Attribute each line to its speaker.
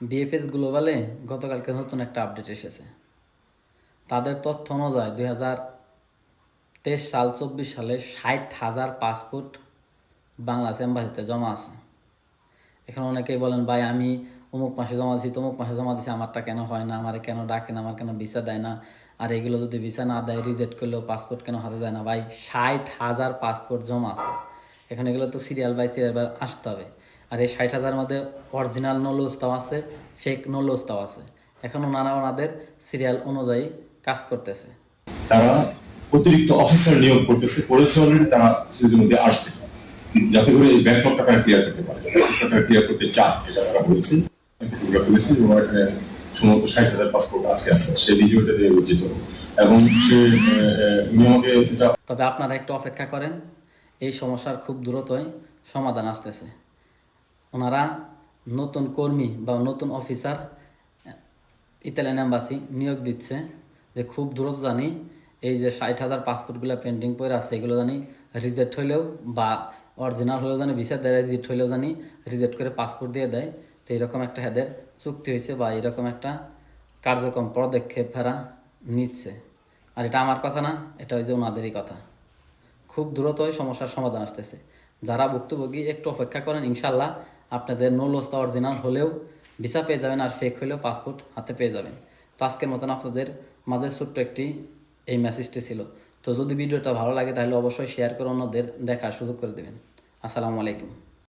Speaker 1: BFS গ্লোবালে গতকালকে নতুন একটা আপডেট এসেছে। তাদের তথ্য অনুযায়ী দুই হাজার তেইশ সাল চব্বিশ সালে ষাট হাজার পাসপোর্ট বাংলাদেশ এম্বাসিতে জমা আছে। এখন অনেকেই বলেন, ভাই, আমি অমুক মাসে জমা দিছি, তমুক মাসে জমা দিছি, আমারটা কেন হয় না? আমার কেন ডাকে না? আমার কেন ভিসা দেয় না? আর এগুলো যদি ভিসা না দেয় রিজেক্ট করলেও পাসপোর্ট কেন হাতে দেয় না? ভাই, ষাট হাজার পাসপোর্ট জমা আছে। এখন এগুলো তো সিরিয়াল বাই সিরিয়াল আসতে হবে। আর এই ষাট হাজারের মধ্যে অরিজিনাল নোলোজটাও আছে ফেক নোলোজটাও আছে। এখন ওনারা ওনাদের সিরিয়াল অনুযায়ী কাজ করতেছে।
Speaker 2: তারা অতিরিক্ত অফিসার নিয়োগ করতেছে করেছে অলরেডি তারা কিছুদিনের মধ্যে আসবে। যাতে করে এই ব্যাকলগটা তারা ক্লিয়ার করতে পারে। তারা ক্লিয়ার করতে চান এটা তারা বলেছে। এবং এখানে সম্ভবত ষাট হাজার পাসপোর্ট আটকে আছে। সেই ভিডিওটা দিয়ে রচিত এবং সে এটা
Speaker 1: তবে আপনারা একটু অপেক্ষা করেন এই সমস্যার খুব দ্রুতই সমাধান আসতেছে। ওনারা নতুন কর্মী বা নতুন অফিসার, ইতালিয়ান এম্বাসি নিয়োগ দিচ্ছে। যে খুব দ্রুত জানি এই যে ষাট হাজার পাসপোর্টগুলো পেন্ডিং পড়ে আছে, এগুলো জানি রিজেক্ট হইলেও বা অরিজিনাল হলেও জানি ভিসা দেয় রিজেক্ট হইলেও জানি রিজেক্ট করে পাসপোর্ট দিয়ে দেয়। তো এরকম একটা হেদের চুক্তি হয়েছে বা এরকম একটা কার্যক্রম, পদক্ষেপ ফেরা নিচ্ছে। আর এটা আমার কথা না, এটা ওই যে ওনাদেরই কথা। খুব দ্রুতই সমস্যার সমাধান আসতেছে। যারা ভুক্তভোগী, একটু অপেক্ষা করেন, ইনশাল্লাহ আপনাদের নোলসটা অরিজিনাল হলেও ভিসা পেয়ে যাবেন আর ফেক হলেও পাসপোর্ট হাতে পেয়ে যাবেন। তো আজকের মতন আপনাদের মাঝে ছোট্ট একটি এই মেসেজটি ছিল। তো যদি ভিডিওটা ভালো লাগে তাহলে অবশ্যই শেয়ার করে অন্যদের দেখার সুযোগ করে দেবেন। আসসালামু আলাইকুম।